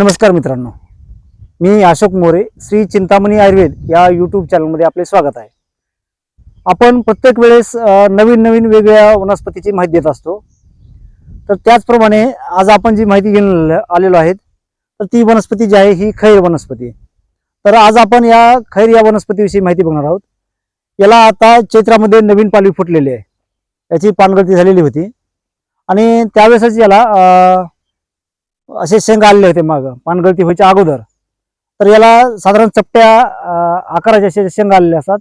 नमस्कार मित्रांनो. मी अशोक मोरे श्री चिंतामणी आयुर्वेद या यूट्यूब चॅनलमध्ये आपले स्वागत आहे. आपण प्रत्येक वेळेस नवीन नवीन वेगवेगळ्या वनस्पतीची माहिती देत असतो. तर त्याचप्रमाणे आज आपण जी माहिती घेऊन आलेलो आहेत तर ती वनस्पती जी आहे ही खैर वनस्पती तर आज आपण या खैर या वनस्पतीविषयी माहिती बघणार आहोत. याला आता चैत्रामध्ये नवीन पालवी फुटलेली आहे. याची पानगळती झालेली होती. आणि त्यावेळेसच याला असे शेंग आलेले होते मग पानगळती व्हायच्या अगोदर. तर याला साधारण चपट्या आकाराच्या आकाराचे असे शेंग आलेले असतात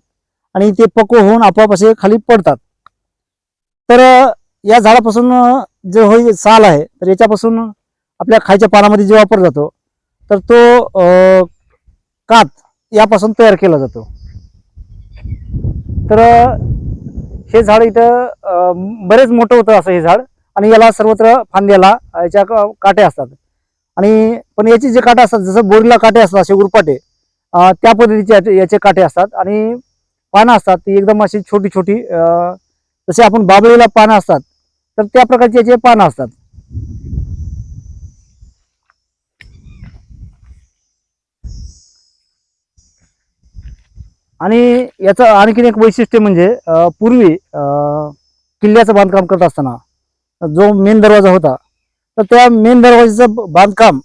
आणि ते पक्व होऊन आपोआप असे खाली पडतात. तर या झाडापासून जे होई साल आहे तर याच्यापासून आपल्या खायच्या पानामध्ये जे वापर जातो तर तो कात यापासून तयार केला जातो. तर हे झाड इथं बरेच मोठं होतं असं हे झाड. आणि याला सर्वत्र फांद्याला याच्या क- काटे असतात. आणि पण याचे जे काटे असतात जसं बोरीला काटे असतात असे उरपाटे त्या पद्धतीचे याचे- काटे असतात. आणि पानं असतात ती एकदम अशी छोटी छोटी जसे आपण बाबळीला पानं असतात तर त्या प्रकारचे याचे पानं असतात. आणि याचं आणखीन एक वैशिष्ट्य म्हणजे पूर्वी किल्ल्याचं बांधकाम करत असताना जो मेन दरवाजा होता तर त्या मेन दरवाजाचं बांधकाम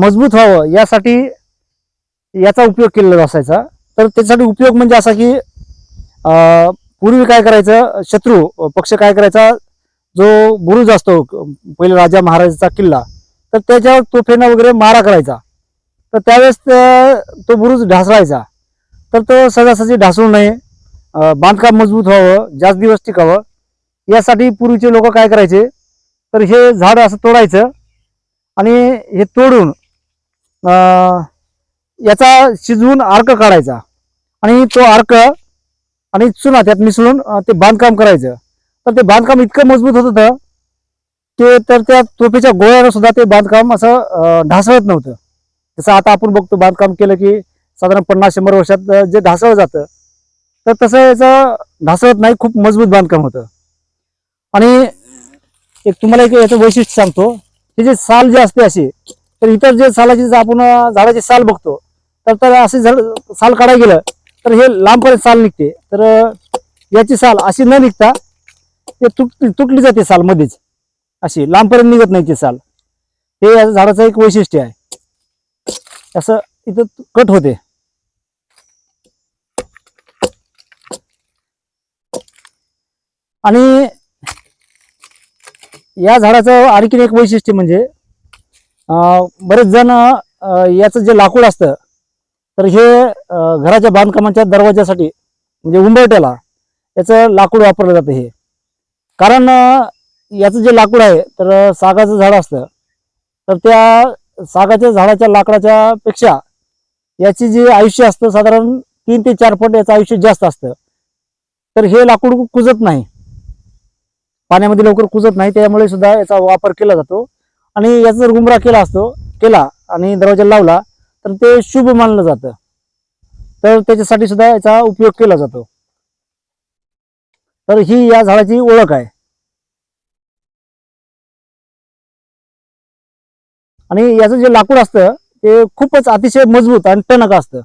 मजबूत व्हावं यासाठी याचा उपयोग केलेला असायचा. तर त्यासाठी उपयोग म्हणजे असा की पूर्वी काय करायचं शत्रू पक्ष काय करायचा जो बुरुज असतो पहिले राजा महाराजाचा किल्ला तर त्याच्यावर तोफेनं वगैरे मारा करायचा. तर त्यावेळेस तो बुरुज ढासळायचा. तर तो सहजासहजी ढासळू नये बांधकाम मजबूत व्हावं जास्त दिवस टिकावं यासाठी पूर्वीचे लोक काय करायचे? तर हे झाड असं तोडायचं आणि हे तोडून याचा शिजवून अर्क काढायचा. आणि तो अर्क आणि चुना त्यात मिसळून ते बांधकाम करायचं. तर ते बांधकाम इतकं मजबूत होत होतं ते तर त्या तोफेच्या गोळ्यानं सुद्धा ते बांधकाम असं ढासळत नव्हतं. जसं आता आपण बघतो बांधकाम केलं की साधारण पन्नास शंभर वर्षात जे ढासळलं जातं तर तसं याचं ढासळत नाही खूप मजबूत बांधकाम होतं. आणि एक तुम्हाला एक याचं वैशिष्ट्य सांगतो. हे जे साल जे असते अशी तर इतर जे सालाची जर आपण झाडाची साल बघतो तर तर असे झाड साल काढायला गेलं तर हे लांबपर्यंत साल निघते. तर याची साल अशी न निघता ते तुट तुटली जाते साल मध्येच. अशी लांबपर्यंत निघत नाही ती साल. हे या झाडाचं एक वैशिष्ट्य आहे. असं इथं कट होते. आणि या झाडाचं आणखीन एक वैशिष्ट्य म्हणजे बरेच जण याचं जे लाकूड असतं तर हे घराच्या बांधकामाच्या दरवाज्यासाठी म्हणजे उंबरट्याला याचं लाकूड वापरलं जातं हे. कारण याचं जे लाकूड आहे तर सागाचं झाड असतं. तर त्या सागाच्या झाडाच्या लाकडाच्या पेक्षा याची जे आयुष्य असतं साधारण तीन ते चार फूट याचं आयुष्य जास्त असतं. तर हे लाकूड कुजत नाही. पाण्यामध्ये लवकर कुजत नाही त्यामुळे सुद्धा याचा वापर केला जातो. आणि याचा जर उमरा केला असतो केला आणि दरवाजा लावला तर ते शुभ मानलं जातं. तर त्याच्यासाठी सुद्धा याचा उपयोग केला जातो. तर ही या झाडाची ओळख आहे. आणि याचं जे लाकूड असतं ते खूपच अतिशय मजबूत आणि टणक असतं.